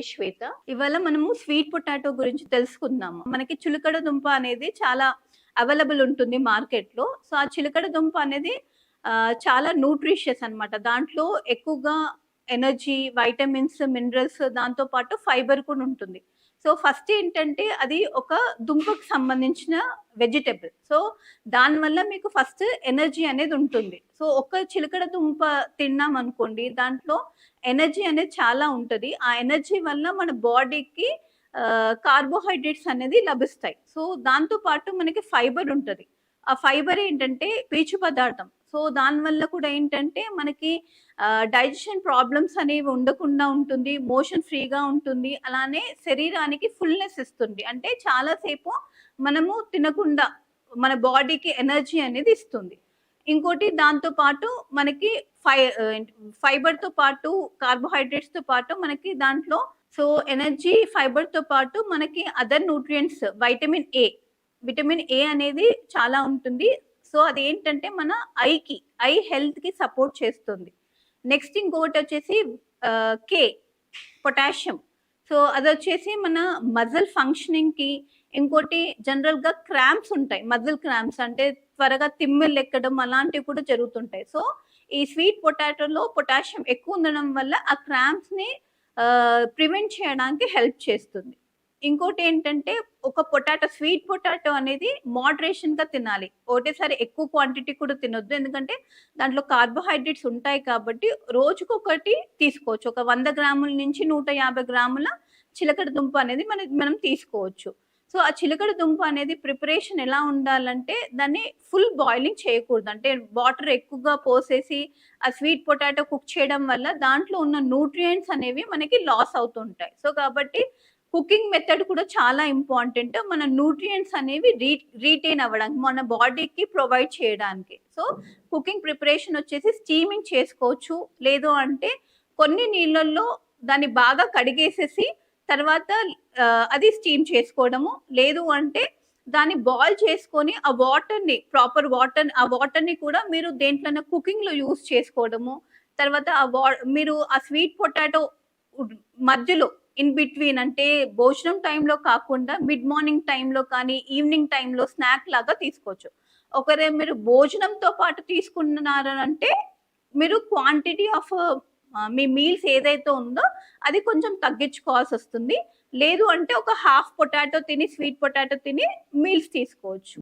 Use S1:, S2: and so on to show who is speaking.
S1: పేరు శ్వేత. ఇవాళ మనము స్వీట్ పొటాటో గురించి తెలుసుకుందాము. మనకి చిలుకడ దుంప అనేది చాలా అవైలబుల్ ఉంటుంది మార్కెట్లో సో ఆ చిలుకడ దుంప అనేది చాలా న్యూట్రిషియస్ అన్నమాట. దాంట్లో ఎక్కువగా ఎనర్జీ వైటమిన్స్ మినరల్స్ దాంతో పాటు ఫైబర్ కూడా ఉంటుంది. సో ఫస్ట్ ఏంటంటే అది ఒక దుంపకు సంబంధించిన వెజిటేబుల్. సో దానివల్ల మీకు ఫస్ట్ ఎనర్జీ అనేది ఉంటుంది. సో ఒక చిలకడ దుంప తిన్నాం అనుకోండి దాంట్లో ఎనర్జీ అనేది చాలా ఉంటుంది. ఆ ఎనర్జీ వల్ల మన బాడీకి కార్బోహైడ్రేట్స్ అనేది లభిస్తాయి. సో దాంతో పాటు మనకి ఫైబర్ ఉంటుంది. ఆ ఫైబర్ ఏంటంటే పీచు పదార్థం. సో దానివల్ల కూడా ఏంటంటే మనకి డైజెషన్ ప్రాబ్లమ్స్ అనేవి ఉండకుండా ఉంటుంది మోషన్ ఫ్రీగా ఉంటుంది. అలానే శరీరానికి ఫుల్నెస్ ఇస్తుంది. అంటే చాలాసేపు మనము తినకుండా మన బాడీకి ఎనర్జీ అనేది ఇస్తుంది. ఇంకోటి దాంతో పాటు మనకి ఫై ఫైబర్తో పాటు కార్బోహైడ్రేట్స్తో పాటు మనకి దాంట్లో సో ఎనర్జీ ఫైబర్తో పాటు మనకి other nutrients vitamin A vitamin A అనేది చాలా ఉంటుంది. సో అది ఏంటంటే మన ఐకి ఐ హెల్త్కి సపోర్ట్ చేస్తుంది. నెక్స్ట్ ఇంకొకటి వచ్చేసి కే పొటాషియం. సో అది వచ్చేసి మన మజిల్ ఫంక్షనింగ్కి ఇంకోటి జనరల్గా క్రాంప్స్ ఉంటాయి మజిల్ క్రాంప్స్. అంటే త్వరగా తిమ్మిళ్ళు ఎక్కడం అలాంటివి కూడా జరుగుతుంటాయి. సో ఈ స్వీట్ పొటాటోలో పొటాషియం ఎక్కువ ఉండడం వల్ల ఆ క్రాంప్స్ని ప్రివెంట్ చేయడానికి హెల్ప్ చేస్తుంది. ఇంకోటి ఏంటంటే ఒక పొటాటో స్వీట్ పొటాటో అనేది మోడరేషన్గా తినాలి. ఒకటేసారి ఎక్కువ క్వాంటిటీ కూడా తినొద్దు. ఎందుకంటే దాంట్లో కార్బోహైడ్రేట్స్ ఉంటాయి కాబట్టి రోజుకొకటి తీసుకోవచ్చు. ఒక వంద గ్రాముల నుంచి నూట యాభై గ్రాముల చిలకడ దుంప అనేది మన మనం తీసుకోవచ్చు. సో ఆ చిలకడ దుంప అనేది ప్రిపరేషన్ ఎలా ఉండాలంటే దాన్ని ఫుల్ బాయిలింగ్ చేయకూడదు. అంటే వాటర్ ఎక్కువగా పోసేసి ఆ స్వీట్ పొటాటో కుక్ చేయడం వల్ల దాంట్లో ఉన్న న్యూట్రియంట్స్ అనేవి మనకి లాస్ అవుతుంటాయి. సో కాబట్టి కుకింగ్ మెథడ్ కూడా చాలా ఇంపార్టెంట్. మన న్యూట్రియంట్స్ అనేవి రీ రీటైన్ అవ్వడానికి మన బాడీకి ప్రొవైడ్ చేయడానికి. సో కుకింగ్ ప్రిపరేషన్ వచ్చేసి స్టీమింగ్ చేసుకోవచ్చు. లేదు అంటే కొన్ని నీళ్ళల్లో దాన్ని బాగా కడిగేసేసి తర్వాత అది స్టీమ్ చేసుకోవడము. లేదు అంటే దాన్ని బాయిల్ చేసుకొని ఆ వాటర్ని ప్రాపర్ వాటర్ ఆ వాటర్ని కూడా మీరు దేంట్లోనే కుకింగ్లో యూస్ చేసుకోవడము. తర్వాత ఆ వా మీరు ఆ స్వీట్ పొటాటో మధ్యలో ఇన్ బిట్వీన్ అంటే భోజనం టైంలో కాకుండా మిడ్ మార్నింగ్ టైంలో కానీ ఈవినింగ్ టైంలో స్నాక్ లాగా తీసుకోవచ్చు. ఒకరే మీరు భోజనంతో పాటు తీసుకున్నారు అంటే మీరు క్వాంటిటీ ఆఫ్ మీ మీల్స్ ఏదైతే ఉందో అది కొంచెం తగ్గించుకోవాల్సి వస్తుంది. లేదు అంటే ఒక హాఫ్ పొటాటో తిని స్వీట్ పొటాటో తిని మీల్స్ తీసుకోవచ్చు.